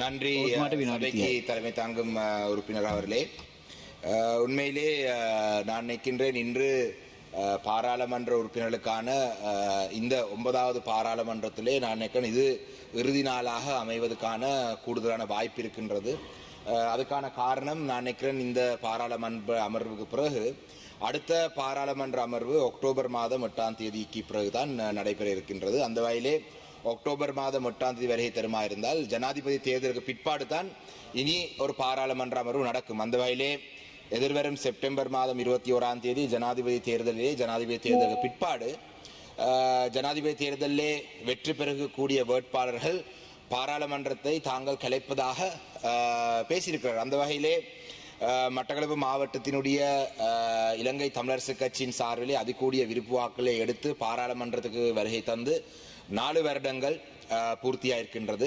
நன்றி சபைக்கு தலைமை தாங்கும் உறுப்பினர் அவர்களே. உண்மையிலே நான் நிற்கின்றேன் இன்று பாராளுமன்ற உறுப்பினர்களுக்கான இந்த ஒன்பதாவது பாராளுமன்றத்திலே நான் நினைக்கிறேன் இது இறுதி நாளாக அமைவதற்கான கூடுதலான வாய்ப்பு இருக்கின்றது. அதுக்கான காரணம் நான் நினைக்கிறேன் இந்த பாராளுமன்ற அமர்வுக்கு பிறகு அடுத்த பாராளுமன்ற அமர்வு அக்டோபர் மாதம் எட்டாம் தேதிக்கு பிறகுதான் நடைபெற இருக்கின்றது. அந்த வகையிலே அக்டோபர் மாதம் எட்டாம் தேதி வருகை தருமா இருந்தால் ஜனாதிபதி தேர்தலுக்கு பிற்பாடு தான் இனி ஒரு பாராளுமன்ற அமர்வு நடக்கும். அந்த வகையிலே எதிர்வரும் செப்டம்பர் மாதம் இருபத்தி ஓராம் தேதி ஜனாதிபதி தேர்தலிலே ஜனாதிபதி தேர்தலுக்கு பிற்பாடு ஜனாதிபதி தேர்தலிலே வெற்றி பெறக்கூடிய வேட்பாளர்கள் பாராளுமன்றத்தை தாங்கள் கலைப்பதாக பேசியிருக்கிறார். அந்த வகையிலே மட்டக்களப்பு மாவட்டத்தினுடைய இலங்கை தமிழரசு கட்சியின் சார்பிலே அதிகூடிய விருப்பு வாக்களை எடுத்து பாராளுமன்றத்துக்கு வருகை தந்து நாலு வருடங்கள் பூர்த்தியாக இருக்கின்றது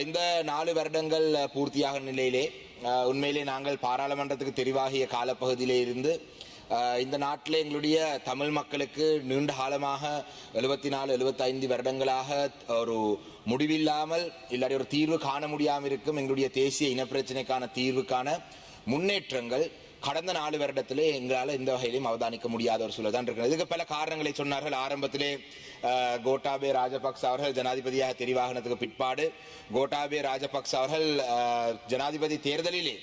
இந்த நாலு வருடங்கள் பூர்த்தியாக நிலையிலே உண்மையிலே நாங்கள் பாராளுமன்றத்துக்கு தெரிவாகிய காலப்பகுதியிலே இருந்து இந்த நாட்டில் எங்களுடைய தமிழ் மக்களுக்கு நீண்ட காலமாக எழுபத்தி நாலு எழுபத்தைந்து வருடங்களாக ஒரு முடிவில்லாமல் இல்லாட்டி ஒரு தீர்வு காண முடியாமல் இருக்கும் எங்களுடைய தேசிய இனப்பிரச்சனைக்கான தீர்வுக்கான முன்னேற்றங்கள் கடந்த நாலு வருடத்திலே எங்களால் எந்த வகையிலையும் அவதானிக்க முடியாத ஒரு சூழல் தான் இருக்கிறது. இதுக்கு பல காரணங்களை சொன்னார்கள். ஆரம்பத்திலே கோட்டாபே ராஜபக்ச அவர்கள் ஜனாதிபதியாக தெரிவாகினதுக்கு பிற்பாடு கோட்டாபே ராஜபக்ச அவர்கள் ஜனாதிபதி தேர்தலிலே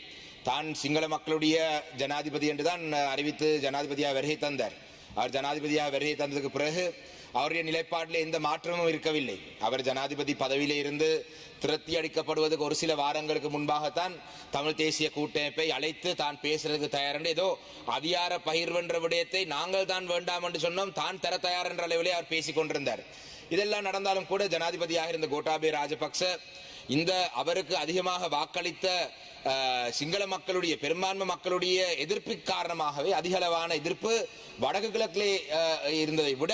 தான் சிங்கள மக்களுடைய ஜனாதிபதி என்றுதான் தான் அறிவித்து ஜனாதிபதியாக வருகை தந்தார். அவர் ஜனாதிபதியாக வருகை தந்ததுக்கு பிறகு அவருடைய நிலைப்பாட்டில் எந்த மாற்றமும் இருக்கவில்லை. அவர் ஜனாதிபதி பதவியிலே இருந்து திரத்தி அடிக்கப்படுவதற்கு ஒரு சில வாரங்களுக்கு முன்பாகத்தான் தமிழ் தேசிய கூட்டமைப்பை அழைத்து தான் பேசுறதுக்கு தயார் என்று ஏதோ அதிகார பகிர்வென்ற விடயத்தை நாங்கள் தான் வேண்டாம் என்று சொன்னோம் தான் தர தயார் என்ற அளவிலே அவர் பேசிக் கொண்டிருந்தார். இதெல்லாம் நடந்தாலும் கூட ஜனாதிபதியாக இருந்த கோட்டாபே ராஜபக்ச இந்த அவருக்கு அதிகமாக வாக்களித்த சிங்கள மக்களுடைய பெரும்பான்மை மக்களுடைய எதிர்ப்பு காரணமாகவே அதிகளவான எதிர்ப்பு வடக்கு கிழக்கிலே இருந்ததை விட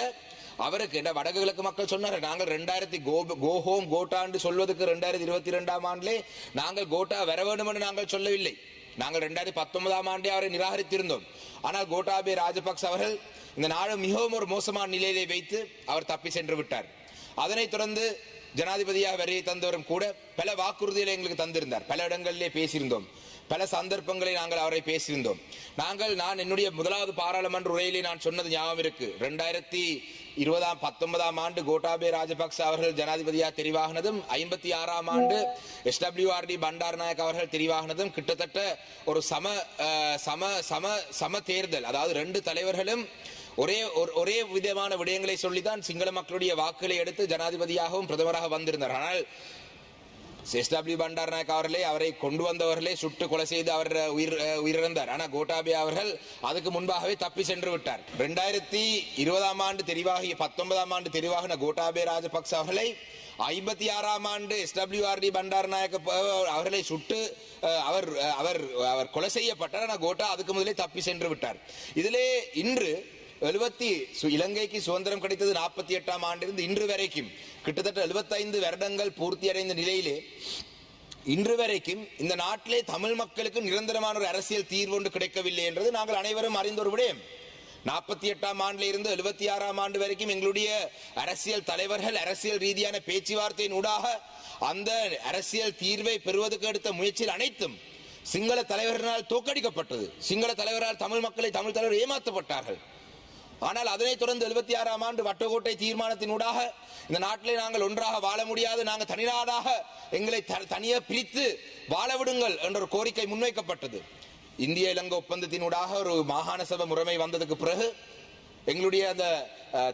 அவருக்கு என்ன வடக்கு கிழக்கு மக்கள் சொன்னார் நாங்கள் ரெண்டாயிரத்தி கோ கோ ஹோம் கோட்டாண்டு சொல்வதற்கு ரெண்டாயிரத்தி இருபத்தி ரெண்டாம் ஆண்டிலே நாங்கள் கோட்டா வர வேண்டும் என்று நாங்கள் சொல்லவில்லை. நாங்கள் ரெண்டாயிரத்தி பத்தொன்பதாம் ஆண்டே அவரை நிராகரித்திருந்தோம். ஆனால் கோட்டாபே ராஜபக்ச அவர்கள் இந்த நாடு மிகவும் ஒரு மோசமான நிலையிலே வைத்து அவர் தப்பி சென்று விட்டார். அதனைத் தொடர்ந்து ஜனாதிபதியாக வருகை தந்தவரும் கூட பல வாக்குறுதிகளை எங்களுக்கு தந்திருந்தார். பல இடங்களிலே பேசியிருந்தோம். பல சந்தர்ப்பங்களை நாங்கள் அவரை பேசியிருந்தோம். நாங்கள் நான் என்னுடைய முதலாவது பாராளுமன்ற உரையிலே நான் சொன்னது ஞாபகம் இருக்கு. ரெண்டாயிரத்தி இருபதாம் பத்தொன்பதாம் ஆண்டு கோட்டாபே ராஜபக்ச அவர்கள் ஜனாதிபதியாக தெரிவாகினதும் ஐம்பத்தி ஆறாம் ஆண்டு எஸ்டபிள்யூஆர்டி பண்டாரநாயக் அவர்கள் தெரிவாகினதும் கிட்டத்தட்ட ஒரு சம சம சம சம தேர்தல் அதாவது ரெண்டு தலைவர்களும் ஒரே ஒரு- ஒரே விதமான விடயங்களை சொல்லித்தான் சிங்கள மக்களுடைய வாக்குகளை எடுத்து ஜனாதிபதியாகவும் பிரதமராக வந்திருந்தார். ஆனால் எஸ்டபிள்யூ பண்டாரநாயக் அவர்களே அவரை கொண்டு வந்தவர்களே சுட்டு கொலை செய்து அவர் உயிர் உயிரிழந்தார். ஆனால் கோட்டாபே அவர்கள் அதுக்கு முன்பாகவே தப்பி சென்று விட்டார். ரெண்டாயிரத்தி இருபதாம் ஆண்டு தெரிவாகிய பத்தொன்பதாம் ஆண்டு தெரிவாகின கோட்டாபே ராஜபக்ச அவர்களை ஐம்பத்தி ஆறாம் ஆண்டு எஸ்டபிள்யூஆர்டி பண்டார் நாயக்க அவர்களை சுட்டு அவர் அவர் அவர் கொலை செய்யப்பட்டார். ஆனால் கோட்டா அதுக்கு முதலே தப்பி சென்று விட்டார். இதிலே இன்று எழுபத்தி சு- இலங்கைக்கு சுதந்திரம் கிடைத்தது நாற்பத்தி எட்டாம் ஆண்டிலிருந்து இன்று வரைக்கும். கிட்டத்தட்ட 75 வருடங்கள் பூர்த்தியடைந்த நிலையிலே இன்று வரைக்கும் இந்த நாட்டிலே தமிழ் மக்களுக்கு நிரந்தரமான ஒரு அரசியல் தீர்வு ஒன்று கிடைக்கவில்லை என்றது நாங்கள் அனைவரும் அறிந்த ஒரு விடயம். நாற்பத்தி எட்டாம் ஆண்டுல இருந்து எழுபத்தி ஆறாம் ஆண்டு வரைக்கும் எங்களுடைய அரசியல் தலைவர்கள் அரசியல் ரீதியான பேச்சுவார்த்தையின் ஊடாக அந்த அரசியல் தீர்வை பெறுவதற்கு எடுத்த முயற்சியில் அனைத்தும் சிங்கள தலைவர்களால் தோக்கடிக்கப்பட்டது சிங்கள தலைவரால் தமிழ் மக்களை தமிழ் தலைவர் ஏமாற்றப்பட்டார்கள். ஆனால் அதனைத் தொடர்ந்து எழுபத்தி ஆறாம் ஆண்டு வட்டக்கோட்டை தீர்மானத்தினூடாக இந்த நாட்டிலே நாங்கள் ஒன்றாக வாழ முடியாது. நாங்கள் தனிநாடாக எங்களை த- தனியே பிரித்து வாழ விடுங்கள் என்ற ஒரு கோரிக்கை முன்வைக்கப்பட்டது. இந்திய இலங்கை ஒப்பந்தத்தினூடாக ஒரு மாகாண சபை முறைமை வந்ததுக்கு பிறகு எங்களுடைய அந்த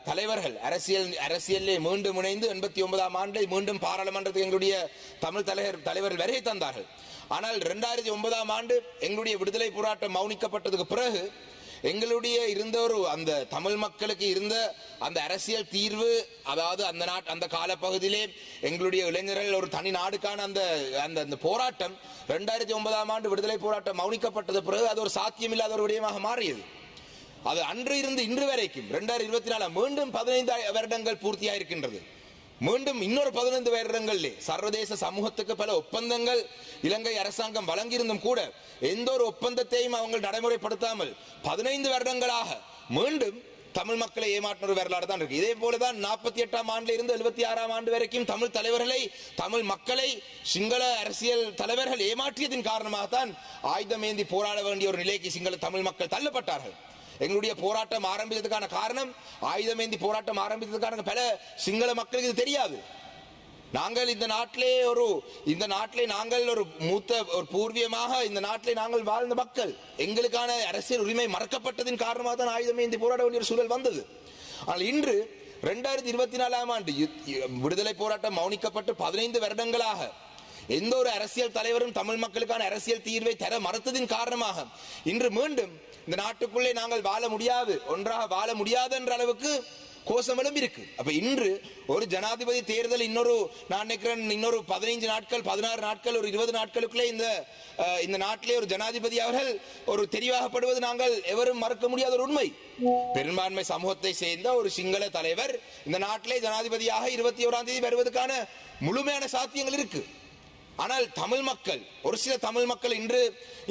தலைவர்கள் அரசியல் அரசியலிலே மீண்டும் இணைந்து எண்பத்தி ஒன்பதாம் ஆண்டு மீண்டும் பாராளுமன்றத்துக்கு எங்களுடைய தமிழ் தலைவர் தலைவர்கள் வருகை தந்தார்கள். ஆனால் இரண்டாயிரத்தி ஒன்பதாம் ஆண்டு எங்களுடைய விடுதலை போராட்டம் மௌனிக்கப்பட்டதுக்கு பிறகு எங்களுடைய இருந்த ஒரு அந்த தமிழ் மக்களுக்கு இருந்த அந்த அரசியல் தீர்வு அதாவது அந்த நாட் அந்த காலப்பகுதியிலே எங்களுடைய இளைஞர்கள் ஒரு தனி நாடுக்கான அந்த அந்த அந்த போராட்டம் ரெண்டாயிரத்தி ஒன்பதாம் ஆண்டு விடுதலை போராட்டம் மௌனிக்கப்பட்டது பிறகு அது ஒரு சாத்தியமில்லாத ஒரு விடயமாக மாறியது. அது அன்று இருந்து இன்று வரைக்கும் ரெண்டாயிரத்தி இருபத்தி நாலு மீண்டும் பதினைந்து வருடங்கள் பூர்த்தியாக இருக்கின்றது மீண்டும் இன்னொரு பதினைந்து வருடங்களிலே சர்வதேச சமூகத்துக்கு பல ஒப்பந்தங்கள் இலங்கை அரசாங்கம் வழங்கியிருந்தும் கூட எந்த ஒரு ஒப்பந்தத்தையும் அவங்க நடைமுறைப்படுத்தாமல் பதினைந்து வருடங்களாக மீண்டும் தமிழ் மக்களை ஏமாற்றின ஒரு வரலாறு தான் இருக்கு. இதே போலதான் நாற்பத்தி எட்டாம் ஆண்டுல இருந்து எழுபத்தி ஆறாம் ஆண்டு வரைக்கும் தமிழ் தலைவர்களை தமிழ் மக்களை சிங்கள அரசியல் தலைவர்கள் ஏமாற்றியதின் காரணமாகத்தான் ஆயுதம் ஏந்தி போராட வேண்டிய ஒரு நிலைக்கு சிங்கள தமிழ் மக்கள் தள்ளப்பட்டார்கள். எங்களுடைய போராட்டம் ஆரம்பித்ததுக்கான காரணம் ஆயுதம் ஏந்தி போராட்டம் ஆரம்பித்ததுக்கான பல சிங்கள மக்களுக்கு இது தெரியாது. நாங்கள் இந்த நாட்டிலே ஒரு இந்த நாட்டிலே நாங்கள் ஒரு மூத்த ஒரு பூர்வீகமாக இந்த நாட்டிலே நாங்கள் வாழ்ந்த மக்கள். எங்களுக்கான அரசியல் உரிமை மறக்கப்பட்டதின் காரணமாக தான் ஆயுதம் ஏந்தி போராட வேண்டிய ஒரு சூழல் வந்தது. ஆனால் இன்று ரெண்டாயிரத்தி இருபத்தி நாலாம் ஆண்டு விடுதலை போராட்டம் மௌனிக்கப்பட்டு பதினைந்து வருடங்களாக எந்த ஒரு அரசியல் தலைவரும் தமிழ் மக்களுக்கான அரசியல் தீர்வை தர மறுத்ததின் காரணமாக இன்று மீண்டும் இந்த நாட்டுக்குள்ளே நாங்கள் வாழ முடியாது ஒன்றாக வாழ முடியாது என்ற அளவுக்கு கோஷங்களும் இருக்கு. அப்ப இன்று ஒரு ஜனாதிபதி தேர்தல் இன்னொரு நான் நினைக்கிறேன் இன்னொரு பதினைஞ்சு நாட்கள் பதினாறு நாட்கள் ஒரு இருபது நாட்களுக்குள்ளே இந்த இந்த நாட்டிலே ஒரு ஜனாதிபதி அவர்கள் ஒரு தெரிவாகப்படுவது நாங்கள் எவரும் மறக்க முடியாத ஒரு உண்மை. பெரும்பான்மை சமூகத்தை சேர்ந்த ஒரு சிங்கள தலைவர் இந்த நாட்டிலே ஜனாதிபதியாக இருபத்தி ஓராம் தேதி வருவதற்கான முழுமையான சாத்தியங்கள் இருக்கு. ஆனால் தமிழ் மக்கள் ஒரு சில தமிழ் மக்கள் இன்று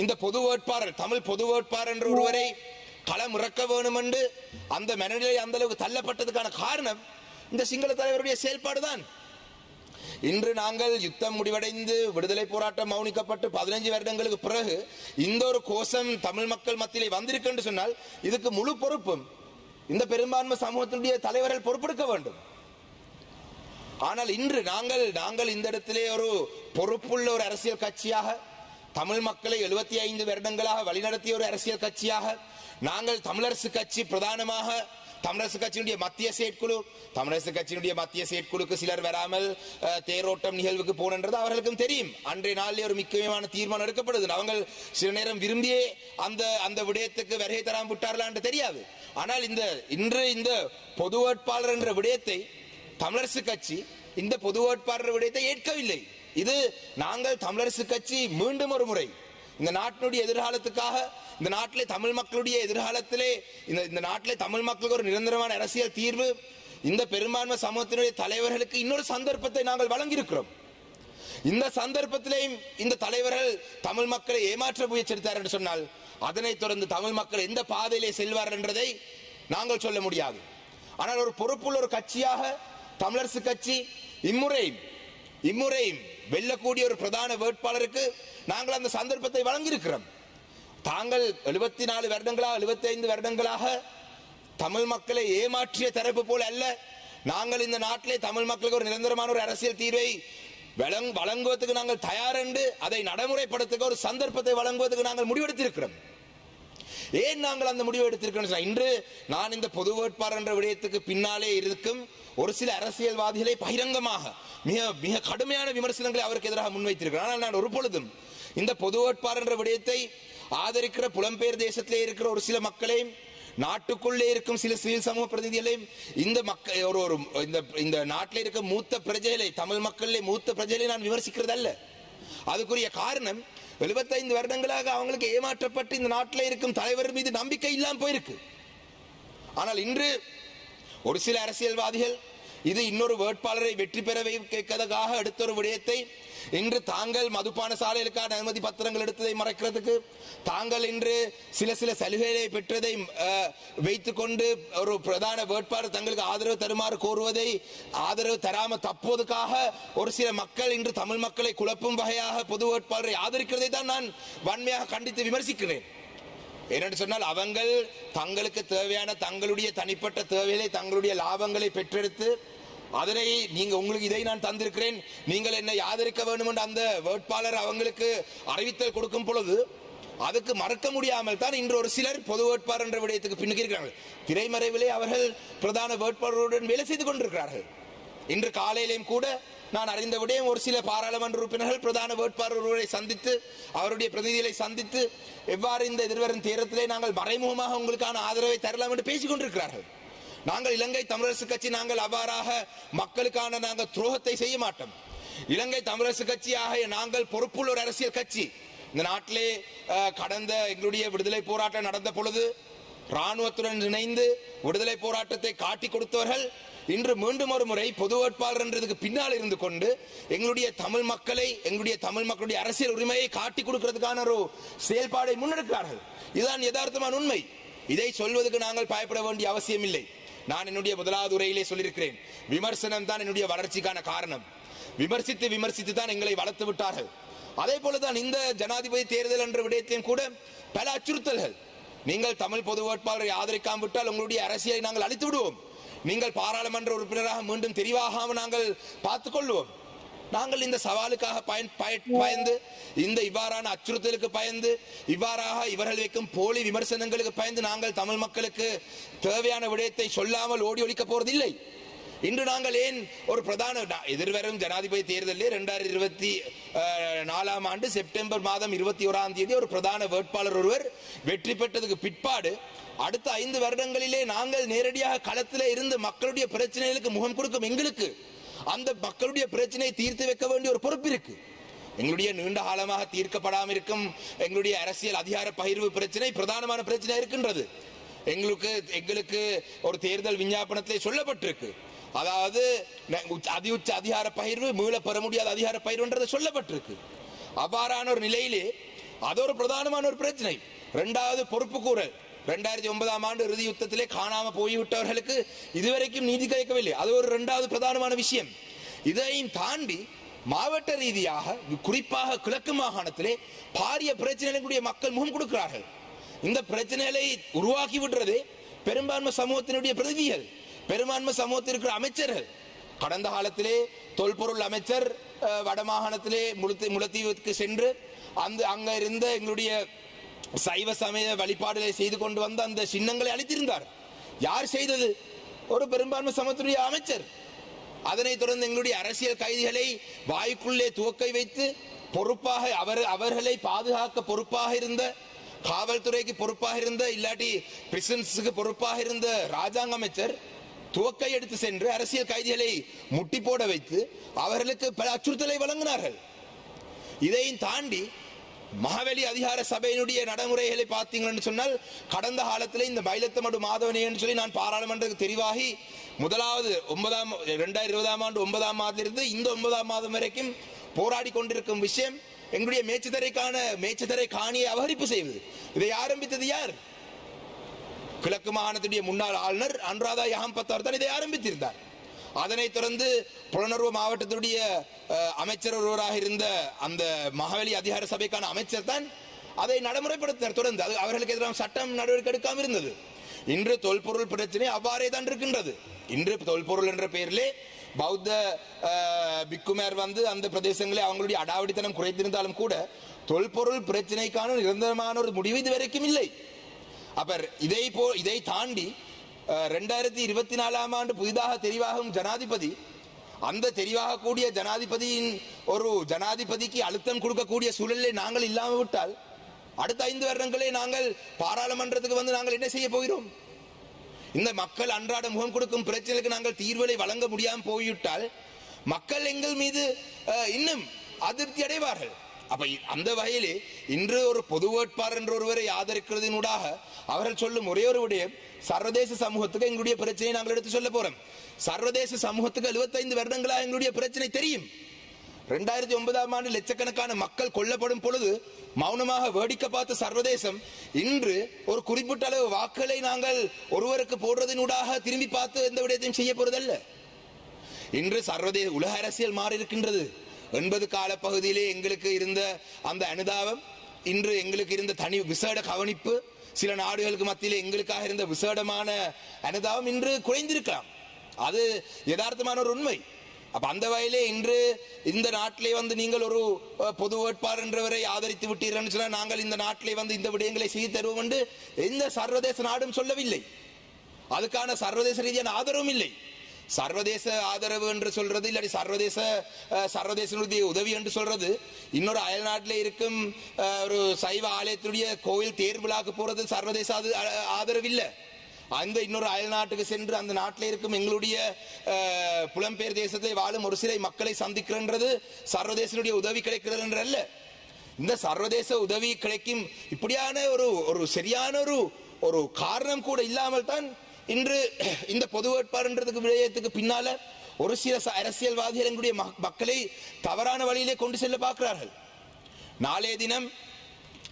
இந்த பொது வேட்பாளர் தமிழ் பொது வேட்பாளர் என்ற ஒருவரை களம் இறக்க வேணும் என்று அந்த மனநிலை அந்த அளவுக்கு தள்ளப்பட்டதுக்கான காரணம் இந்த சிங்கள தலைவருடைய செயல்பாடுதான் இன்று நாங்கள் யுத்தம் முடிவடைந்து விடுதலை போராட்டம் மௌனிக்கப்பட்டு பதினஞ்சு வருடங்களுக்கு பிறகு இந்த ஒரு கோஷம் தமிழ் மக்கள் மத்தியிலே வந்திருக்கு என்று சொன்னால் இதுக்கு முழு பொறுப்பும் இந்த பெரும்பான்மை சமூகத்தினுடைய தலைவர்கள் பொறுப்பெடுக்க வேண்டும். ஆனால் இன்று நாங்கள் நாங்கள் இந்த இடத்திலே ஒரு பொறுப்புள்ள ஒரு அரசியல் கட்சியாக தமிழ் மக்களை எழுபத்தி ஐந்து வருடங்களாக வழிநடத்திய ஒரு அரசியல் கட்சியாக நாங்கள் தமிழரசு கட்சி பிரதானமாக தமிழரசு கட்சியினுடைய மத்திய செயற்குழு தமிழரசு கட்சியினுடைய மத்திய செயற்குழுக்கு சிலர் வராமல் தேரோட்டம் நிகழ்வுக்கு போனன்றது அவர்களுக்கும் தெரியும். அன்றைய நாளிலே ஒரு முக்கியமான தீர்மானம் எடுக்கப்படுது அவங்க சில நேரம் விரும்பியே அந்த அந்த விடயத்துக்கு வருகை தராமல் விட்டார்களா என்று தெரியாது. ஆனால் இந்த இன்று இந்த பொது வேட்பாளர் என்ற விடயத்தை தமிழரசு கட்சி இந்த பொது வேட்பாளர் விடயத்தை ஏற்கவில்லை. இது நாங்கள் தமிழரசு கட்சி மீண்டும் ஒரு முறை. இந்த நாட்டினுடைய எதிர்காலத்துக்காக இந்த நாட்டிலே தமிழ் மக்களுடைய எதிர்காலத்திலே இந்த இந்த நாட்டிலே தமிழ் மக்களுக்கு ஒரு நிரந்தரமான அரசியல் தீர்வு இந்த பெரும்பான்மை சமூகத்தினுடைய தலைவர்களுக்கு இன்னொரு சந்தர்ப்பத்தை நாங்கள் வழங்கியிருக்கிறோம். இந்த சந்தர்ப்பத்திலேயும் இந்த தலைவர்கள் தமிழ் மக்களை ஏமாற்ற முயற்சித்தார் என்று சொன்னால் அதனைத் தொடர்ந்து தமிழ் மக்கள் எந்த பாதையிலே செல்வார் என்றதை நாங்கள் சொல்ல முடியாது. ஆனால் ஒரு பொறுப்புள்ள ஒரு கட்சியாக தமிழரசு கட்சி இம்முறையும் இம்முறையும் வெல்லக்கூடிய ஒரு பிரதான வேட்பாளருக்கு நாங்கள் அந்த சந்தர்ப்பத்தை வழங்கியிருக்கிறோம். தாங்கள் எழுபத்தி நாலு வருடங்களாக எழுபத்தி ஐந்து வருடங்களாக தமிழ் மக்களை ஏமாற்றிய தரப்பு போல அல்ல. நாங்கள் இந்த நாட்டிலே தமிழ் மக்களுக்கு ஒரு நிரந்தரமான ஒரு அரசியல் தீர்வை வழங்குவதற்கு நாங்கள் தயார் என்று அதை நடைமுறைப்படுத்துக்க ஒரு சந்தர்ப்பத்தை வழங்குவதற்கு நாங்கள் முடிவெடுத்திருக்கிறோம். ஏன் நாங்கள் அந்த முடிவு எடுத்திருக்கிறோம் இன்று நான் இந்த பொது வேட்பாளர் என்ற விடயத்துக்கு பின்னாலே இருக்கும் ஒரு சில அரசியல்வாதிகளை பகிரங்கமாக மிக மிக கடுமையான விமர்சனங்களை அவருக்கு எதிராக முன்வைத்திருக்கிறேன் ஆனால் நான் ஒரு பொழுதும் இந்த பொது வேட்பாளர் என்ற விடயத்தை ஆதரிக்கிற புலம்பெயர் தேசத்திலே இருக்கிற ஒரு சில மக்களையும் நாட்டுக்குள்ளே இருக்கும் சில சிவில் சமூக பிரதிநிதிகளையும் இந்த மக்கள் ஒரு ஒரு இந்த இந்த நாட்டில் இருக்க மூத்த பிரஜைகளை தமிழ் மக்களிலே மூத்த பிரஜைகளை நான் விமர்சிக்கிறதல்ல. அதுக்குரிய காரணம் 75 வருடங்களாக அவங்களுக்கு ஏமாற்றப்பட்டு இந்த நாட்டில் இருக்கும் தலைவர் மீது நம்பிக்கை இல்லாமல் போயிருக்கு. ஆனால் இன்று ஒரு சில அரசியல்வாதிகள் இது இன்னொரு வேட்பாளரை வெற்றி பெற வைக்கிறதுக்காக எடுத்த ஒரு விடயத்தை இன்று தாங்கள் மதுபான சாலைகளுக்கான அனுமதி பத்திரங்கள் எடுத்ததை மறைக்கிறதுக்கு தாங்கள் இன்று சில சில சலுகைகளை பெற்றதை வைத்துக்கொண்டு ஒரு பிரதான வேட்பாளர் தங்களுக்கு ஆதரவு தருமாறு கோருவதை ஆதரவு தராம தப்புவதற்காக ஒரு சில மக்கள் இன்று தமிழ் மக்களை குழப்பும் வகையாக பொது வேட்பாளரை ஆதரிக்கிறதை தான் நான் வன்மையாக கண்டித்து விமர்சிக்கிறேன். ஏனென்று சொன்னால் அவங்கள் தங்களுக்கு தேவையான தங்களுடைய தனிப்பட்ட தேவைகளை தங்களுடைய லாபங்களை பெற்றெடுத்து அதனை நீங்க உங்களுக்கு இதை நான் தந்திருக்கிறேன். நீங்கள் என்னை ஆதரிக்க வேண்டும் என்று அந்த வேட்பாளர் அவங்களுக்கு அறிவித்தல் கொடுக்கும் பொழுது அதுக்கு மறக்க முடியாமல் தான் இன்று ஒரு சிலர் பொது வேட்பாளர் என்ற விடயத்துக்கு பின்னுக்கு இருக்கிறார்கள். திரைமறைவிலே அவர்கள் பிரதான வேட்பாளருடன் வேலை செய்து கொண்டிருக்கிறார்கள். இன்று காலையிலேயும் கூட நான் அறிந்த விடயம் ஒரு சில பாராளுமன்ற உறுப்பினர்கள் பிரதான வேட்பாளர் ஒருவரை சந்தித்து அவருடைய பிரதிநிதிகளை சந்தித்து எவ்வாறு இந்த எதிர்வரும் தீரத்திலே நாங்கள் மறைமுகமாக உங்களுக்கான ஆதரவை தரலாம் என்று பேசிக் கொண்டிருக்கிறார்கள். நாங்கள் இலங்கை தமிழரசு கட்சி நாங்கள் அவ்வாறாக மக்களுக்கான நாங்கள் துரோகத்தை செய்ய மாட்டோம். இலங்கை தமிழரசு கட்சியாக நாங்கள் பொறுப்புள்ள ஒரு அரசியல் கட்சி. இந்த நாட்டிலே கடந்த எங்களுடைய விடுதலை போராட்டம் நடந்த பொழுது ராணுவத்துடன் இணைந்து விடுதலை போராட்டத்தை காட்டி கொடுத்தவர்கள் இன்று மீண்டும் ஒரு முறை பொது வேட்பாளர் என்றதுக்கு பின்னால் இருந்து கொண்டு எங்களுடைய தமிழ் மக்களை எங்களுடைய தமிழ் மக்களுடைய அரசியல் உரிமையை காட்டி கொடுக்கிறதுக்கான ஒரு செயல்பாடை முன்னெடுக்கிறார்கள். இதுதான் யதார்த்தமான உண்மை. இதை சொல்வதற்கு நாங்கள் பயப்பட வேண்டிய அவசியம் இல்லை நான் என்னுடைய முதலாவது உரையிலே சொல்லியிருக்கிறேன். விமர்சனம் தான் என்னுடைய வளர்ச்சிக்கான காரணம். விமர்சித்து விமர்சித்து தான் எங்களை வளர்த்து விட்டார்கள். அதே போலதான் இந்த ஜனாதிபதி தேர்தல் என்ற விடயத்தையும் கூட பல அச்சுறுத்தல்கள். நீங்கள் தமிழ் பொது வேட்பாளரை ஆதரிக்காம விட்டால் உங்களுடைய அரசியலை நாங்கள் அழித்து விடுவோம். நீங்கள் பாராளுமன்ற உறுப்பினராக மீண்டும் தெரிவாகாமல் நாங்கள் பார்த்துக் கொள்வோம். நாங்கள் இந்த சவாலுக்காக பயன் பயந்து இந்த இவ்வாறான அச்சுறுத்தலுக்கு பயந்து இவ்வாறாக இவர்கள் வைக்கும் போலி விமர்சனங்களுக்கு பயந்து நாங்கள் தமிழ் மக்களுக்கு தேவையான விடயத்தை சொல்லாமல் ஓடி ஒழிக்க போறதில்லை. இன்று நாங்கள் ஏன் ஒரு பிரதான எதிர்வரும் ஜனாதிபதி தேர்தலில் இரண்டாயிரத்தி இருபத்தி நாலாம் ஆண்டு செப்டம்பர் மாதம் இருபத்தி ஓராம் தேதி ஒரு பிரதான வேட்பாளர் ஒருவர் வெற்றி பெற்றதுக்கு பிற்பாடு அடுத்த ஐந்து வருடங்களிலே நாங்கள் நேரடியாக களத்தில் இருந்து மக்களுடைய பிரச்சனைகளுக்கு முகம் கொடுக்கும் எங்களுக்கு அந்த மக்களுடைய பிரச்சனையை தீர்த்து வைக்க வேண்டிய ஒரு பொறுப்பு இருக்கு. எங்களுடைய நீண்ட காலமாக தீர்க்கப்படாமல் இருக்கும் எங்களுடைய அரசியல் அதிகார பகிர்வு பிரச்சனை பிரதானமான பிரச்சனை இருக்கின்றது. எங்களுக்கு எங்களுக்கு ஒரு தேர்தல் விஞ்ஞாபனத்திலே சொல்லப்பட்டிருக்கு. அதாவது உச்ச- அதி உச்ச அதிகார பகிர்வு மீள பெற முடியாத அதிகார பகிர்வுன்றது சொல்லப்பட்டிருக்கு. அவ்வாறான ஒரு நிலையிலே அது ஒரு பிரதானமான ஒரு பிரச்சனை. ரெண்டாவது பொறுப்பு கூறல். ரெண்டாயிரத்தி ஒன்பதாம் ஆண்டு இறுதி யுத்தத்திலே காணாம போய்விட்டவர்களுக்கு இதுவரைக்கும் நீதி கிடைக்கவில்லை அது ஒரு இரண்டாவது பிரதானமான விஷயம் இதையும் தாண்டி மாவட்ட ரீதியாக குறிப்பாக கிழக்கு மாகாணத்திலே பாரிய பிரச்சனைகளுடைய மக்கள் முகம் கொடுக்கிறார்கள் இந்த பிரச்சனைகளை உருவாக்கி விடுறது பெரும்பான்மை சமூகத்தினுடைய பிரதிநிதிகள் பெரும்பான்மை சமூகத்தில் இருக்கிற அமைச்சர்கள் கடந்த காலத்திலே தொல்பொருள் அமைச்சர் வடமாகாணத்திலே முழுத்தி முளத்தீவுக்கு சென்று அந்த அங்க இருந்த எங்களுடைய சைவ சமய வழிபாடுகளை செய்து கொண்டு வந்த அந்த சின்னங்களை அளித்திருந்தார் யார் செய்தது? ஒரு பெரும்பான்மை சமத்துடைய அமைச்சர். அதனைத் தொடர்ந்து எங்களுடைய அரசியல் கைதிகளை வாய்க்குள்ளே துவக்கை வைத்து பொறுப்பாக அவர் அவர்களை பாதுகாக்க பொறுப்பாக இருந்த காவல்துறைக்கு பொறுப்பாக இருந்த இல்லாட்டி பிரிசன்ஸுக்கு பொறுப்பாக இருந்த ராஜாங்க அமைச்சர் துவக்கை எடுத்து சென்று அரசியல் கைதிகளை முட்டி போட வைத்து அவர்களுக்கு பல அச்சுறுத்தலை வழங்கினார்கள். இதையும் தாண்டி மகவெளி அதிகார சபையினுடைய நடைமுறைகளை பார்த்தீங்கன்னு சொன்னால் கடந்த காலத்தில் இந்த மயிலத்தமடு மாதவனேன்னு சொல்லி நான் பாராளுமன்றத்துக்கு தெரிவாகி முதலாவது ஒன்பதாம் ரெண்டாயிரத்தி இருபதாம் ஆண்டு ஒன்பதாம் மாதத்திலிருந்து இந்த ஒன்பதாம் மாதம் வரைக்கும் போராடி கொண்டிருக்கும் விஷயம் எங்களுடைய மேய்ச்சதரைக்கான மேய்ச்சதரை காணியை அபகரிப்பு செய்வது. இதை ஆரம்பித்தது யார்? கிழக்கு மாகாணத்துடைய முன்னாள் ஆளுநர் அனுராதா யகம்பத்தார் தான் இதை ஆரம்பித்திருந்தார். அதனைத் தொடர்ந்து புலனர்வு மாவட்டத்துடைய அமைச்சர் ஒருவராக இருந்த அந்த மகாவலி அதிகார சபைக்கான அமைச்சர் தான் அதை நடைமுறைப்படுத்தினார். தொடர்ந்து அது அவர்களுக்கு எதிராக சட்டம் நடவடிக்கை எடுக்காமல் இருந்தது. இன்று தொல்பொருள் பிரச்சனை அவ்வாறே தான் இருக்கின்றது. இன்று தொல்பொருள் என்ற பெயரிலே பௌத்த பிக்குமேர் பிக்குமார் வந்து அந்த பிரதேசங்களை அவங்களுடைய அடாவடித்தனம் குறைத்திருந்தாலும் கூட தொல்பொருள் பிரச்சனைக்கான நிரந்தரமான ஒரு முடிவு இதுவரைக்கும் இல்லை. அப்ப இதை போ இதை தாண்டி ரெண்டாயிரத்தி இருபத்தி நாலாம் ஆண்டு புதிதாக தெரிவாகும் ஜனாதிபதி அந்த தெரிவாகக்கூடிய ஜனாதிபதியின் ஒரு ஜனாதிபதிக்கு அழுத்தம் கொடுக்கக்கூடிய சூழலிலே நாங்கள் இல்லாமல் விட்டால் அடுத்த ஐந்து வருடங்களே நாங்கள் பாராளுமன்றத்துக்கு வந்து நாங்கள் என்ன செய்ய போகிறோம்? இந்த மக்கள் அன்றாட முகம் கொடுக்கும் பிரச்சனைக்கு நாங்கள் தீர்வுகளை வழங்க முடியாமல் போய்விட்டால் மக்கள் எங்கள் மீது இன்னும் அதிருப்தி அடைவார்கள். அப்ப அந்த வகையிலே இன்று ஒரு பொது வேட்பாளர் என்ற ஒருவரை ஆதரிக்கிறதினூடாக அவர்கள் சொல்லும் ஒரே ஒரு விடயம் சர்வதேச சமூகத்துக்கு எங்களுடைய பிரச்சனையை நாங்கள் எடுத்து சொல்ல போறோம். சர்வதேச சமூகத்துக்கு 75 வருடங்களாக எங்களுடைய பிரச்சனை தெரியும். ரெண்டாயிரத்தி ஒன்பதாம் ஆண்டு லட்சக்கணக்கான மக்கள் கொல்லப்படும் பொழுது மௌனமாக வேடிக்கை பார்த்த சர்வதேசம் இன்று ஒரு குறிப்பிட்ட அளவு வாக்குகளை நாங்கள் ஒருவருக்கு போடுறதினூடாக திரும்பி பார்த்து எந்த விடயத்தையும் செய்ய போறதல்ல. இன்று சர்வதேச உலக அரசியல் மாறி இருக்கின்றது எண்பது கால பகுதியிலே எங்களுக்கு இருந்த அந்த அனுதாபம் இன்று எங்களுக்கு இருந்த தனி விசேட கவனிப்பு சில நாடுகளுக்கு மத்தியிலே எங்களுக்காக இருந்த விசேடமான அனுதாபம் இன்று குறைந்திருக்கலாம். அது யதார்த்தமான ஒரு உண்மை. அப்ப அந்த வகையிலே இன்று இந்த நாட்டிலே வந்து நீங்கள் ஒரு பொது வேட்பாளர் என்றவரை ஆதரித்து விட்டீர்கள் சொன்னால் நாங்கள் இந்த நாட்டிலே வந்து இந்த விடயங்களை செய்து தருவோம் என்று எந்த சர்வதேச நாடும் சொல்லவில்லை. அதுக்கான சர்வதேச ரீதியான ஆதரவும் இல்லை. சர்வதேச ஆதரவு என்று சொல்றது இல்லாட்டி சர்வதேச சர்வதேசனுடைய உதவி என்று சொல்றது. இன்னொரு அயல் நாட்டில் இருக்கும் ஒரு சைவ ஆலயத்துடைய கோவில் தேர் விழாக்கு போறது சர்வதேச ஆதரவு இல்லை. அந்த இன்னொரு அயல் நாட்டுக்கு சென்று அந்த நாட்டில் இருக்கும் எங்களுடைய புலம்பெயர் தேசத்தில் வாழும் ஒரு சிலை மக்களை சந்திக்கிறன்றது சர்வதேசனுடைய உதவி கிடைக்கிறது என்று அல்ல. இந்த சர்வதேச உதவி கிடைக்கும் இப்படியான ஒரு ஒரு சரியான ஒரு ஒரு காரணம் கூட இல்லாமல் தான் இன்று இந்த பொது வேட்பாளர்ன்றதுக்கு விடயத்துக்கு பின்னால ஒரு சில அரசியல்வாதிகள் எங்களுடைய மக்களை தவறான வழியிலே கொண்டு செல்ல பார்க்கிறார்கள். நாளைய தினம்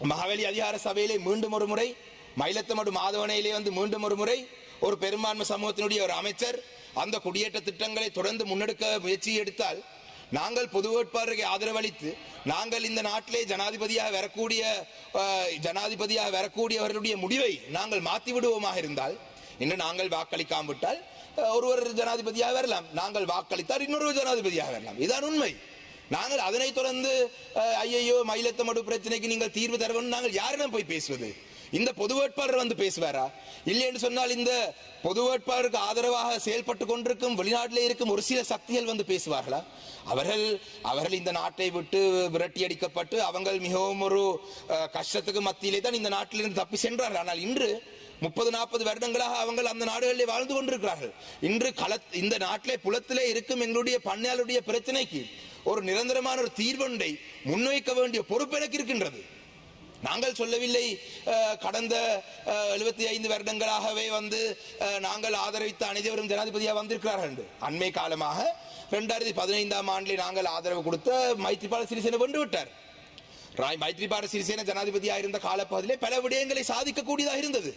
மகாவலி அதிகார சபையிலே மீண்டும் ஒரு முறை மயிலத்தமடு மாதவனையிலே வந்து மீண்டும் ஒரு முறை ஒரு பெரும்பான்மை சமூகத்தினுடைய ஒரு அமைச்சர் அந்த குடியேற்ற திட்டங்களை தொடர்ந்து முன்னெடுக்க முயற்சி எடுத்தால் நாங்கள் பொது வேட்பாளருக்கு ஆதரவளித்து நாங்கள் இந்த நாட்டிலே ஜனாதிபதியாக வரக்கூடிய ஜனாதிபதியாக வரக்கூடியவர்களுடைய முடிவை நாங்கள் மாற்றி விடுவோமாக இருந்தால் இன்று நாங்கள் வாக்களிக்காம விட்டால் ஒருவர் ஜனாதிபதியாக வரலாம். நாங்கள் வாக்களித்தால் இன்னொரு ஜனாதிபதியாக வரலாம். இதுதான் உண்மை. நாங்கள் அதனை தொடர்ந்து ஐயையோ மயிலத்தமடு பிரச்சனைக்கு நீங்கள் தீர்வு தர நாங்கள் யாரிடம் போய் பேசுவது? இந்த பொது வேட்பாளர் வந்து பேசுவாரா? இல்லை என்று சொன்னால் இந்த பொது வேட்பாளருக்கு ஆதரவாக செயல்பட்டு கொண்டிருக்கும் வெளிநாட்டிலே இருக்கும் ஒரு சில சக்திகள் வந்து பேசுவார்களா? அவர்கள் அவர்கள் இந்த நாட்டை விட்டு விரட்டி அடிக்கப்பட்டு அவங்கள் மிகவும் ஒரு கஷ்டத்துக்கு மத்தியிலே தான் இந்த நாட்டிலிருந்து தப்பி சென்றார்கள். ஆனால் இன்று முப்பது நாற்பது வருடங்களாக அவங்கள் அந்த நாடுகளில் வாழ்ந்து கொண்டிருக்கிறார்கள். இன்று கள இந்த நாட்டிலே புலத்திலே இருக்கும் எங்களுடைய பண்ணையாளுடைய பிரச்சனைக்கு ஒரு நிரந்தரமான ஒரு தீர்வொன்றை முன்வைக்க வேண்டிய பொறுப்பு எனக்கு இருக்கின்றது. நாங்கள் சொல்லவில்லை கடந்த எழுபத்தி ஐந்து வருடங்களாகவே வந்து நாங்கள் ஆதரவித்த அனைவரும் ஜனாதிபதியாக வந்திருக்கிறார்கள் என்று. அண்மை காலமாக ரெண்டாயிரத்தி பதினைந்தாம் ஆண்டில் நாங்கள் ஆதரவு கொடுத்த மைத்ரிபால சிறிசேன வென்று விட்டார். ராய் மைத்ரிபால சிறிசேன ஜனாதிபதியாக இருந்த காலப்பகுதியிலே பல விடயங்களை சாதிக்கக்கூடியதாக இருந்தது.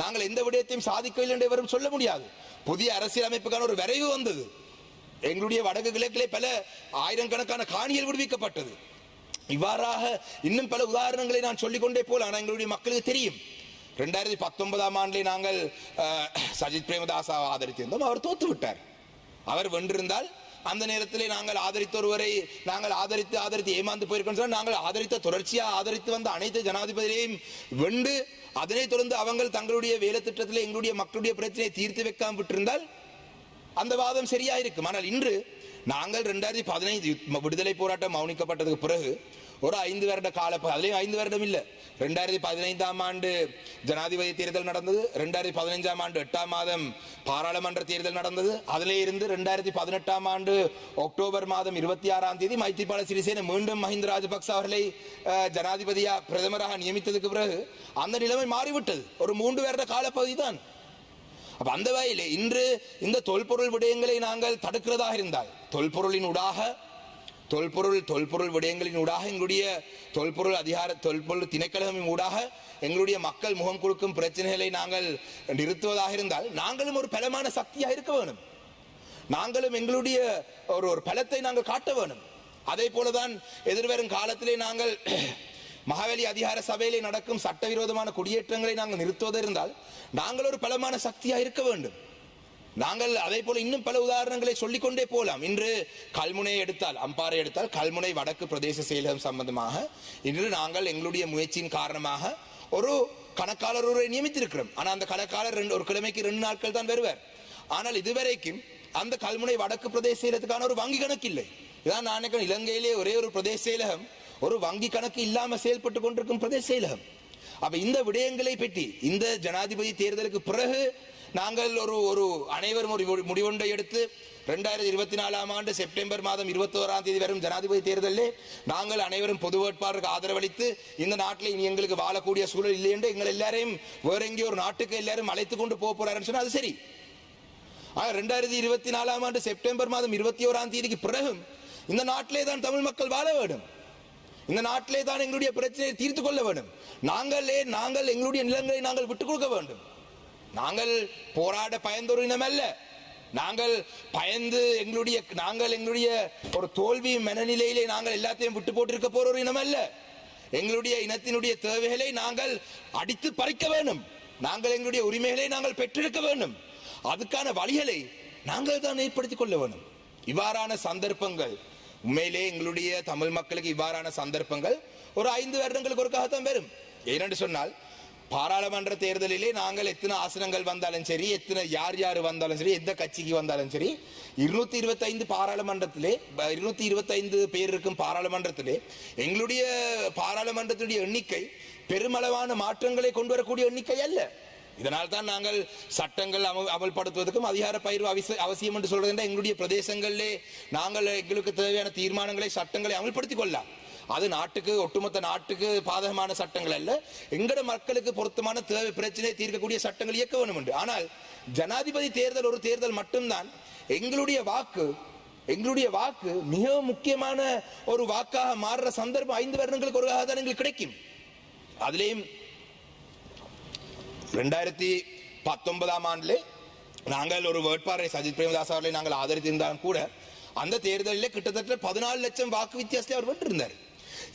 நாங்கள் எந்த விடயத்தையும் சாதிக்கவில்லை என்று எவரும் சொல்ல முடியாது. புதிய அரசியல் அமைப்புக்கான ஒரு விரைவு வந்தது. எங்களுடைய வடக்கு கிழக்கிலே பல ஆயிரக்கணக்கான காணிகள் விடுவிக்கப்பட்டது. இவ்வாறாக இன்னும் பல உதாரணங்களை நான் சொல்லிக்கொண்டே போல ஆனால் எங்களுடைய மக்களுக்கு தெரியும். ரெண்டாயிரத்தி பத்தொன்பதாம் ஆண்டிலே நாங்கள் சஜித் பிரேமதாசாவை ஆதரித்திருந்தோம். அவர் தோத்து விட்டார் அவர் வென்றிருந்தால் அந்த நேரத்திலே நாங்கள் ஆதரித்த ஒருவரை நாங்கள் ஆதரித்து ஆதரித்து ஏமாந்து போயிருக்கோம் சொன்னால் நாங்கள் ஆதரித்த தொடர்ச்சியாக ஆதரித்து வந்த அனைத்து ஜனாதிபதியையும் வெண்டு அதனைத் தொடர்ந்து அவங்கள் தங்களுடைய வேலை திட்டத்தில் எங்களுடைய மக்களுடைய பிரச்சனையை தீர்த்து வைக்காம விட்டிருந்தால் அந்த வாதம் சரியாயிருக்கும் ஆனால் இன்று நாங்கள் ரெண்டாயிரத்தி பதினைந்து விடுதலை போராட்டம் மௌனிக்கப்பட்டதுக்கு பிறகு ஒரு ஐந்து வருட கால அதுலயும் ஐந்து வருடம் இல்ல. ரெண்டாயிரத்தி பதினைந்தாம் ஆண்டு ஜனாதிபதி தேர்தல் நடந்தது. ரெண்டாயிரத்தி பதினைஞ்சாம் ஆண்டு எட்டாம் மாதம் பாராளுமன்ற தேர்தல் நடந்தது. அதிலே இருந்து ரெண்டாயிரத்தி பதினெட்டாம் ஆண்டு அக்டோபர் மாதம் இருபத்தி ஆறாம் தேதி மைத்திரிபால சிறிசேன மீண்டும் மஹிந்த ராஜபக்ச அவர்களை ஜனாதிபதியா பிரதமராக நியமித்ததுக்கு பிறகு அந்த நிலைமை மாறிவிட்டது. ஒரு மூன்று வருட காலப்பகுதி தான். அப்ப அந்த வகையில் இன்று இந்த தொல்பொருள் விடயங்களை நாங்கள் தடுக்கிறதாக இருந்தால் தொல்பொருளின் ஊடாக தொல்பொருள் தொல்பொருள் விடயங்களின் ஊடாக எங்களுடைய தொல்பொருள் அதிகார தொல்பொருள் திணைக்களமின் ஊடாக எங்களுடைய மக்கள் முகம் கொடுக்கும் பிரச்சனைகளை நாங்கள் நிறுத்துவதாக இருந்தால் நாங்களும் ஒரு பலமான சக்தியாக இருக்க வேணும் நாங்களும் எங்களுடைய ஒரு ஒரு பலத்தை நாங்கள் காட்ட வேணும் அதே போலதான் எதிர்வரும் காலத்திலே நாங்கள் மகாவலி அதிகார சபையிலே நடக்கும் சட்டவிரோதமான குடியேற்றங்களை நாங்கள் நிறுத்துவது இருந்தால் நாங்கள் ஒரு பலமான சக்தியாக இருக்க வேண்டும். நாங்கள் அதே போல இன்னும் பல உதாரணங்களை சொல்லிக்கொண்டே போலாம். இன்று கல்முனை எடுத்தால் அம்பாறை எடுத்தால் கல்முனை வடக்கு பிரதேச செயலகம் சம்பந்தமாக இன்று நாங்கள் எங்களுடைய முயற்சியின் காரணமாக ஒரு கணக்காளர் ஒருவரை நியமித்திருக்கிறோம். ஆனால் அந்த கணக்காளர் ரெண்டு ஒரு கிழமைக்கு ரெண்டு நாட்கள் தான் வருவார். ஆனால் இதுவரைக்கும் அந்த கல்முனை வடக்கு பிரதேச செயலகத்துக்கான ஒரு வங்கி கணக்கு இல்லை. இதான் நான் இலங்கையிலே ஒரே ஒரு பிரதேச செயலகம் ஒரு வங்கி கணக்கு இல்லாமல் செயல்பட்டு கொண்டிருக்கும் பிரதேச செயலகம். அப்ப இந்த விடயங்களை பற்றி இந்த ஜனாதிபதி தேர்தலுக்கு பிறகு நாங்கள் ஒரு ஒரு அனைவரும் ஒரு முடிவொன்றை எடுத்து ரெண்டாயிரத்தி இருபத்தி நாலாம் ஆண்டு செப்டம்பர் மாதம் இருபத்தோராம் தேதி வரும் ஜனாதிபதி தேர்தலில் நாங்கள் அனைவரும் பொது வேட்பாளருக்கு ஆதரவளித்து இந்த நாட்டில் இனி எங்களுக்கு வாழக்கூடிய சூழல் இல்லை என்று எங்கள் எல்லாரையும் வேற எங்கேயோ ஒரு நாட்டுக்கு எல்லாரும் அழைத்து கொண்டு போக போறாருன்னு சொன்னால் அது சரி. ஆக ரெண்டாயிரத்தி இருபத்தி நாலாம் ஆண்டு செப்டம்பர் மாதம் இருபத்தி ஓராம் தேதிக்கு பிறகும் இந்த நாட்டிலே தான் தமிழ் மக்கள் வாழ வேண்டும். இந்த நாட்டிலே தான் எங்களுடைய பிரச்சனையை தீர்த்து கொள்ள வேண்டும். நாங்களே நாங்கள் எங்களுடைய நிலங்களை நாங்கள் விட்டுக் கொடுக்க வேண்டும். நாங்கள் போராட பயந்தொரு இனம் அல்ல. நாங்கள் பயந்து எங்களுடைய நாங்கள் எங்களுடைய ஒரு தோல்வி மனநிலையிலே நாங்கள் எல்லாத்தையும் விட்டு போட்டிருக்க போற ஒரு இனம் அல்ல. எங்களுடைய இனத்தினுடைய தேவைகளை நாங்கள் அடித்து பறிக்க வேண்டும். நாங்கள் எங்களுடைய உரிமைகளை நாங்கள் பெற்றிருக்க வேண்டும். அதுக்கான வழிகளை நாங்கள் தான் ஏற்படுத்திக் கொள்ள வேண்டும். இவ்வாறான சந்தர்ப்பங்கள் உண்மையிலே எங்களுடைய தமிழ் மக்களுக்கு இவ்வாறான சந்தர்ப்பங்கள் ஒரு ஐந்து வருடங்களுக்கு ஒருக்காகத்தான் வரும். ஏனென்று சொன்னால் பாராளுமன்ற தேர்தலிலே நாங்கள் எத்தனை ஆசனங்கள் வந்தாலும் சரி எத்தனை யார் யார் வந்தாலும் சரி எந்த கட்சிக்கு வந்தாலும் சரி இருநூத்தி இருபத்தைந்து பாராளுமன்றத்திலே இருநூத்தி இருபத்தைந்து பேர் இருக்கும் பாராளுமன்றத்திலே எங்களுடைய பாராளுமன்றத்துடைய எண்ணிக்கை பெருமளவான மாற்றங்களை கொண்டு வரக்கூடிய எண்ணிக்கை அல்ல. இதனால் தான் நாங்கள் சட்டங்கள் அமல் அமல்படுத்துவதற்கும் அதிகார பயிர்வு அவசியம் என்று சொல்றது எங்களுடைய பிரதேசங்களிலே நாங்கள் எங்களுக்கு தேவையான தீர்மானங்களை சட்டங்களை அமல்படுத்திக் கொள்ளலாம். அது நாட்டுக்கு ஒட்டுமொத்த நாட்டுக்கு பாதகமான சட்டங்கள் அல்ல. எங்கட மக்களுக்கு பொருத்தமான தேவை பிரச்சனையை தீர்க்கக்கூடிய சட்டங்கள் இயக்க வேண்டும் என்று ஆனால் ஜனாதிபதி தேர்தல் ஒரு தேர்தல் மட்டும்தான். எங்களுடைய வாக்கு எங்களுடைய வாக்கு மிகவும் முக்கியமான ஒரு வாக்காக மாறுற சந்தர்ப்பம் ஐந்து வருடங்களுக்கு ஒரு தான் எங்களுக்கு கிடைக்கும். அதுலேயும் ரெண்டாயிரத்தி பத்தொன்பதாம் ஆண்டிலே நாங்கள் ஒரு வேட்பாளரை சஜித் பிரேமதாஸ் அவர்களை நாங்கள் ஆதரித்திருந்தாலும் கூட அந்த தேர்தலிலே கிட்டத்தட்ட பதினாலு லட்சம் வாக்கு வித்தியாசத்தில் அவர் வென்றிருந்தார்.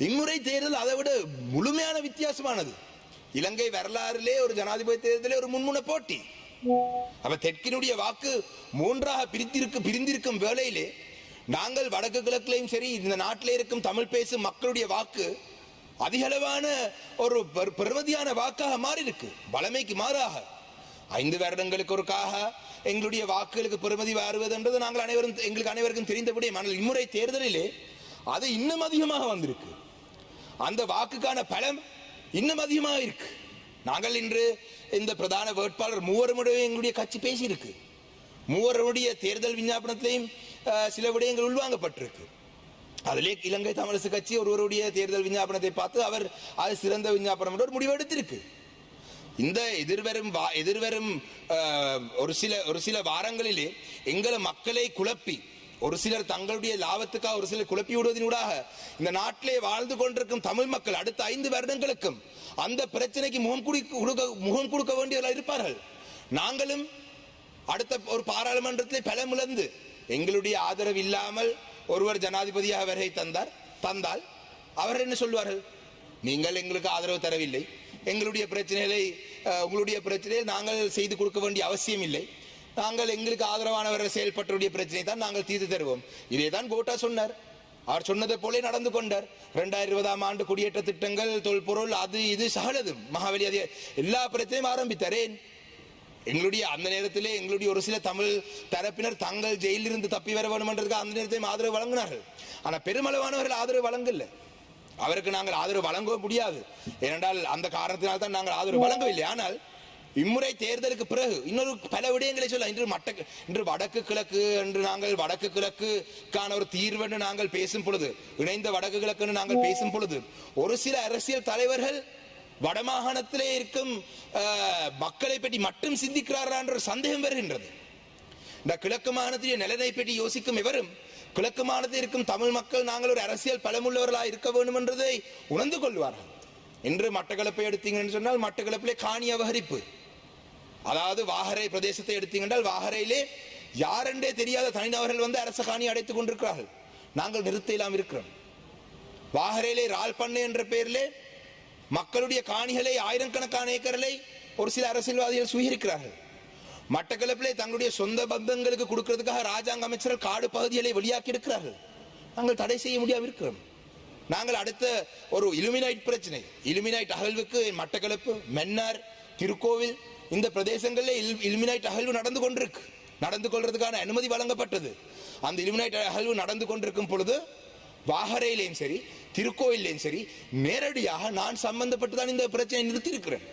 இம்முறை தேர்தல் அதை விட முழுமையான வித்தியாசமானது. இலங்கை வரலாறிலே ஒரு ஜனாதிபதி தேர்தலே ஒரு முன்முன போட்டி. அப்ப தெற்கினுடைய வாக்கு மூன்றாக பிரித்திருக்கு பிரிந்திருக்கும் வேளையிலே நாங்கள் வடக்கு கிழக்குலையும் சரி இந்த நாட்டிலே இருக்கும் தமிழ் பேசும் மக்களுடைய வாக்கு அதிகளவான ஒரு பெரு- வாக்காக மாறி இருக்கு வளமைக்கு மாறாக. ஐந்து வருடங்களுக்கு ஒருக்காக எங்களுடைய வாக்குகளுக்கு பெருமதி வருவதுன்றது நாங்கள் அனைவரும் எங்களுக்கு அனைவருக்கும் தெரிந்தபடி ஆனால் இம்முறை தேர்தலிலே அது இன்னும் அதிகமாக வந்திருக்கு. அந்த வாக்குக்கான பலம் இன்னும் அதிகமாக இருக்கு. நாங்கள் இன்று இந்த பிரதான வேட்பாளர் மூவருமுடைய எங்களுடைய கட்சி பேசியிருக்கு. மூவருடைய தேர்தல் விஞ்ஞாபனத்திலையும் சில விடயங்கள் உள்வாங்கப்பட்டிருக்கு. அதிலே இலங்கை தமிழரசு கட்சி ஒருவருடைய தேர்தல் விஞ்ஞாபனத்தை பார்த்து அவர் அது சிறந்த விஞ்ஞாபனம் என்று ஒரு முடிவு எடுத்திருக்கு. இந்த எதிர்வரும் வா- எதிர்வரும் ஒரு சில ஒரு சில வாரங்களிலே எங்களை மக்களை குழப்பி ஒரு சிலர் தங்களுடைய லாபத்துக்காக ஒரு சிலர் குழப்பி விடுவதனூடாக இந்த நாட்டிலே வாழ்ந்து கொண்டிருக்கும் தமிழ் மக்கள் அடுத்த ஐந்து வருடங்களுக்கும் அந்த பிரச்சனைக்கு முகம் குடி கொடுக்க முகம் கொடுக்க வேண்டியவர்கள் இருப்பார்கள். நாங்களும் அடுத்த ஒரு பாராளுமன்றத்திலே பலமிழந்து எங்களுடைய ஆதரவு இல்லாமல் ஒருவர் ஜனாதிபதியாக வருகை தந்தார் தந்தால் அவர் என்ன சொல்வார்கள்? நீங்கள் எங்களுக்கு ஆதரவு தரவில்லை. எங்களுடைய பிரச்சனைகளை உங்களுடைய பிரச்சனையை நாங்கள் செய்து கொடுக்க வேண்டிய அவசியம் இல்லை. நாங்கள் எங்களுக்கு ஆதரவானவர்கள் செயல்பட்டருடைய பிரச்சனை தான் நாங்கள் தீர்த்து தருவோம். இதே தான் கோட்டா சொன்னார். அவர் சொன்னதை போலே நடந்து கொண்டார். ரெண்டாயிரம் இருபதாம் ஆண்டு குடியேற்ற திட்டங்கள் தொல்பொருள் அது இது சகலது மகாவலி அது எல்லா பிரச்சனையும் ஆரம்பித்தாரேன் எங்களுடைய அந்த நேரத்திலே எங்களுடைய ஒரு சில தமிழ் தரப்பினர் தங்கள் ஜெயிலிருந்து தப்பி வர வேண்டும் என்றதுக்கு அந்த நேரத்தையும் ஆதரவு வழங்கினார்கள். ஆனால் பெருமளவானவர்கள் ஆதரவு வழங்கல அவருக்கு நாங்கள் ஆதரவு வழங்க முடியாது. ஏனென்றால் அந்த காரணத்தினால் தான் நாங்கள் ஆதரவு வழங்கவில்லை. ஆனால் இம்முறை தேர்தலுக்கு பிறகு இன்னொரு பல விடயங்களை சொல்ல இன்று மட்ட இன்று வடக்கு கிழக்கு என்று நாங்கள் வடக்கு கிழக்குக்கான ஒரு தீர்வு என்று நாங்கள் பேசும் பொழுது இணைந்த வடக்கு கிழக்கு என்று நாங்கள் பேசும் பொழுது ஒரு சில அரசியல் தலைவர்கள் வடமாகாணத்திலே இருக்கும் மக்களை பற்றி மட்டும் சிந்திக்கிறாரா என்ற சந்தேகம் வருகின்றது. இந்த கிழக்கு மாகாணத்திலே நிலனை பற்றி யோசிக்கும் எவரும் கிழக்கு மாகாணத்தில் இருக்கும் தமிழ் மக்கள் நாங்கள் ஒரு அரசியல் பலமுள்ளவர்களாக இருக்க வேண்டும் என்றதை உணர்ந்து கொள்வார்கள். இன்று மட்டக்களப்பை எடுத்தீங்கன்னு சொன்னால் மட்டக்களப்பிலே காணி அபகரிப்பு. அதாவது வாகரை பிரதேசத்தை எடுத்தீங்கன்றால் வாகரையிலே யாரென்றே தெரியாத தனிநபர்கள் வந்து அரச காணி அடைத்துக் கொண்டிருக்கிறார்கள். நாங்கள் நிறுத்த இல்லாமல் இருக்கிறோம். வாகரையிலே ரால் பண்ணு என்ற பெயரிலே மக்களுடைய காணிகளை ஆயிரக்கணக்கான ஏக்கர்களை ஒரு சில அரசியல்வாதிகள் சுயரிக்கிறார்கள் மட்டக்களப்பிலே தங்களுடைய சொந்த பந்தங்களுக்கு கொடுக்கிறதுக்காக ராஜாங்க அமைச்சர்கள் காடு பகுதிகளை வெளியாக்கி இருக்கிறார்கள் நாங்கள் தடை செய்ய முடியாமல் இருக்கிறோம் நாங்கள் அடுத்த ஒரு இலுமினைட் பிரச்சனை இலுமினைட் அகழ்வுக்கு மட்டக்களப்பு மென்னார் திருக்கோவில் இந்த பிரதேசங்களில் இல் இலுமினைட் அகழ்வு நடந்து கொண்டிருக்கு. நடந்து கொள்றதுக்கான அனுமதி வழங்கப்பட்டது. அந்த இலுமினைட் அகழ்வு நடந்து கொண்டிருக்கும் பொழுது வாகரையிலையும் சரி திருக்கோயிலையும் சரி நேரடியாக நான் சம்பந்தப்பட்டு தான் இந்த பிரச்சனை நிறுத்தியிருக்கிறேன்.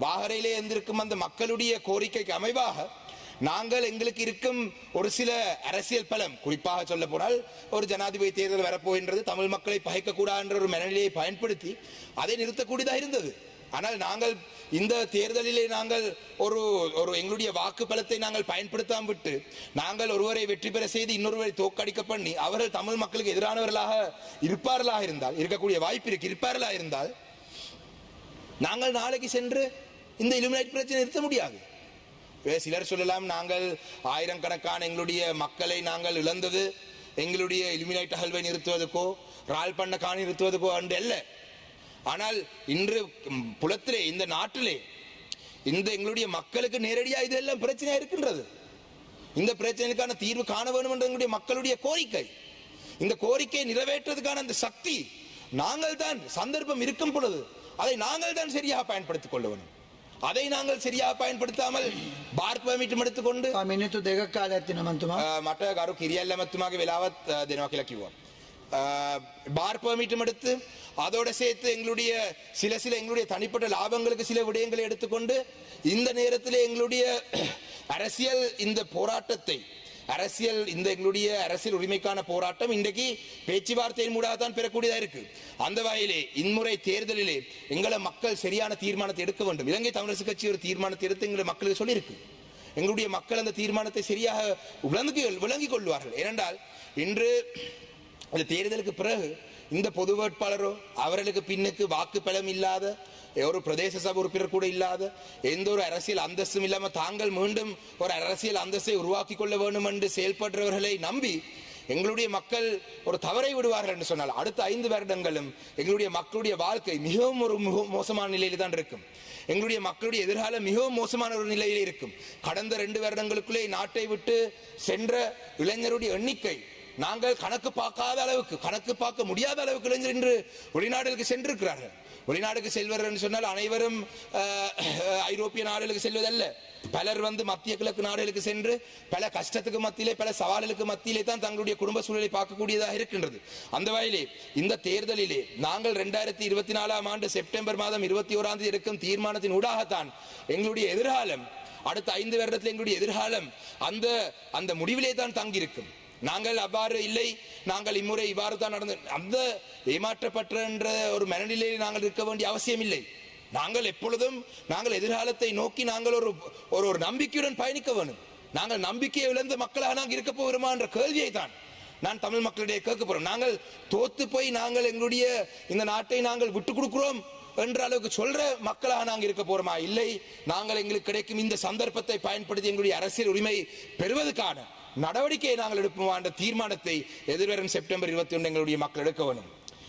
வாகரையிலே இருந்திருக்கும் அந்த மக்களுடைய கோரிக்கைக்கு அமைவாக நாங்கள் எங்களுக்கு இருக்கும் ஒரு சில அரசியல் பலம் குறிப்பாக சொல்ல போனால் ஒரு ஜனாதிபதி தேர்தல் வரப்போகின்றது தமிழ் மக்களை பகைக்கக்கூடாது என்ற ஒரு மனநிலையை பயன்படுத்தி அதை நிறுத்தக்கூடியதாக இருந்தது. ஆனால் நாங்கள் இந்த தேர்தலிலே நாங்கள் ஒரு ஒரு எங்களுடைய வாக்கு பலத்தை நாங்கள் பயன்படுத்தாம விட்டு நாங்கள் ஒருவரை வெற்றி பெற செய்து இன்னொருவரை தோக்கடிக்க பண்ணி அவர்கள் தமிழ் மக்களுக்கு எதிரானவர்களாக இருப்பார்களாக இருந்தால் இருக்கக்கூடிய வாய்ப்பு இருக்கு இருப்பார்களாக இருந்தால் நாங்கள் நாளைக்கு சென்று இந்த இலுமினைட் பிரச்சனை நிறுத்த முடியாது. சிலர் சொல்லலாம் நாங்கள் ஆயிரக்கணக்கான எங்களுடைய மக்களை நாங்கள் இழந்தது எங்களுடைய இலுமினைட் அகழ்வை நிறுத்துவதற்கோ ரால் பண்ண காணி நிறுத்துவதற்கோ அன்று அல்ல. ஆனால் இன்று புலத்திலே இந்த நாட்டிலே இந்த எங்களுடைய மக்களுக்கு நேரடியாக இதெல்லாம் பிரச்சனையாக இருக்கின்றது. இந்த பிரச்சனைக்கான தீர்வு காண வேண்டும் என்ற எங்களுடைய மக்களுடைய கோரிக்கை. இந்த கோரிக்கையை நிறைவேற்றுவதற்கான அந்த சக்தி நாங்கள் தான் சந்தர்ப்பம் இருக்கும் பொழுது அதை நாங்கள் தான் சரியாக பயன்படுத்திக் கொள்ள வேண்டும். அதை நாங்கள் சரியாக பயன்படுத்தாமல் ಭಾರತ್ ಪರ್ಮಿಟ್ ಮಾಡಿಕೊಂಡು ಮಿನಿತು ದೇಗಕ್ಕಾಗತ್ತಿನ ಮಂತುಮ ಮಠ ಗಾರು ಕಿರಿಯಲ್ಲ ಮತ್ತು ಮಾಗೆ ವೆಲಾವತ್ ದಿನವ பார் பெர்மிட்டும் எடுத்து அதோடு சேர்த்து எங்களுடைய சில சில எங்களுடைய தனிப்பட்ட லாபங்களுக்கு சில விடயங்களை எடுத்துக்கொண்டு இந்த நேரத்தில் எங்களுடைய அரசியல் இந்த போராட்டத்தை அரசியல் இந்த எங்களுடைய அரசியல் உரிமைக்கான போராட்டம் இன்றைக்கு பேச்சுவார்த்தையின் மூடாக தான் பெறக்கூடியதாக இருக்கு. அந்த வகையிலே இன்முறை தேர்தலிலே எங்களை மக்கள் சரியான தீர்மானத்தை எடுக்க வேண்டும். இலங்கை தமிழரசு கட்சி ஒரு தீர்மானத்தை எடுத்து எங்களை மக்களுக்கு சொல்லியிருக்கு. எங்களுடைய மக்கள் அந்த தீர்மானத்தை சரியாக விளங்கி விளங்கிக் கொள்வார்கள். ஏனென்றால் இன்று இந்த தேர்தலுக்கு பிறகு இந்த பொது வேட்பாளரோ அவர்களுக்கு பின்னுக்கு வாக்கு பலம் இல்லாத ஒரு பிரதேச சபை உறுப்பினர் கூட இல்லாத எந்த ஒரு அரசியல் அந்தஸ்தும் இல்லாமல் தாங்கள் மீண்டும் ஒரு அரசியல் அந்தஸ்தை உருவாக்கி கொள்ள வேண்டும் என்று செயல்படுறவர்களை நம்பி எங்களுடைய மக்கள் ஒரு தவறை விடுவார்கள் என்று சொன்னால் அடுத்த ஐந்து வருடங்களும் எங்களுடைய மக்களுடைய வாழ்க்கை மிகவும் ஒரு மிகவும் மோசமான நிலையில் தான் இருக்கும். எங்களுடைய மக்களுடைய எதிர்காலம் மிகவும் மோசமான ஒரு நிலையில் இருக்கும். கடந்த ரெண்டு வருடங்களுக்குள்ளே நாட்டை விட்டு சென்ற இளைஞருடைய எண்ணிக்கை நாங்கள் கணக்கு பார்க்காத அளவுக்கு கணக்கு பார்க்க முடியாத அளவுக்கு இளைஞர் இன்று வெளிநாடுகளுக்கு சென்றிருக்கிறார்கள். வெளிநாடுக்கு செல்வர் என்று சொன்னால் அனைவரும் ஐரோப்பிய நாடுகளுக்கு செல்வதல்ல. பலர் வந்து மத்திய கிழக்கு நாடுகளுக்கு சென்று பல கஷ்டத்துக்கு மத்தியிலே பல சவால்களுக்கு மத்தியிலே தான் தங்களுடைய குடும்ப சூழலை பார்க்கக்கூடியதாக இருக்கின்றது. அந்த வகையிலே இந்த தேர்தலிலே நாங்கள் ரெண்டாயிரத்தி இருபத்தி நாலாம் ஆண்டு செப்டம்பர் மாதம் இருபத்தி ஓராம் தேதி இருக்கும் தீர்மானத்தின் ஊடாகத்தான் எங்களுடைய எதிர்காலம் அடுத்த ஐந்து வருடத்தில் எங்களுடைய எதிர்காலம் அந்த அந்த முடிவிலே தான் தங்கியிருக்கும். நாங்கள் அவ்வாறு இல்லை. நாங்கள் இம்முறை இவ்வாறு தான் நடந்து அந்த ஏமாற்றப்பட்ட என்ற ஒரு மனநிலையில் நாங்கள் இருக்க வேண்டிய அவசியம் இல்லை. நாங்கள் எப்பொழுதும் நாங்கள் எதிர்காலத்தை நோக்கி நாங்கள் ஒரு ஒரு ஒரு நம்பிக்கையுடன் பயணிக்க வேணும் நாங்கள் நம்பிக்கையை இழந்த மக்களாக நாங்கள் இருக்க போகிறோமா என்ற கேள்வியை தான் நான் தமிழ் மக்களிடையே கேட்க போறோம். நாங்கள் தோத்து போய் நாங்கள் எங்களுடைய இந்த நாட்டை நாங்கள் விட்டு கொடுக்கிறோம் என்ற அளவுக்கு சொல்ற மக்களாக நாங்கள் இருக்க போறோமா? இல்லை. நாங்கள் எங்களுக்கு கிடைக்கும் இந்த சந்தர்ப்பத்தை பயன்படுத்தி எங்களுடைய அரசியல் உரிமை பெறுவதற்கான நடவடிக்கையை நாங்கள் எடுப்போம் என்ற தீர்மானத்தை எதிர்வரும் செப்டம்பர் இருபத்தி ஒன்று எங்களுடைய மக்கள் எடுக்க வேணும்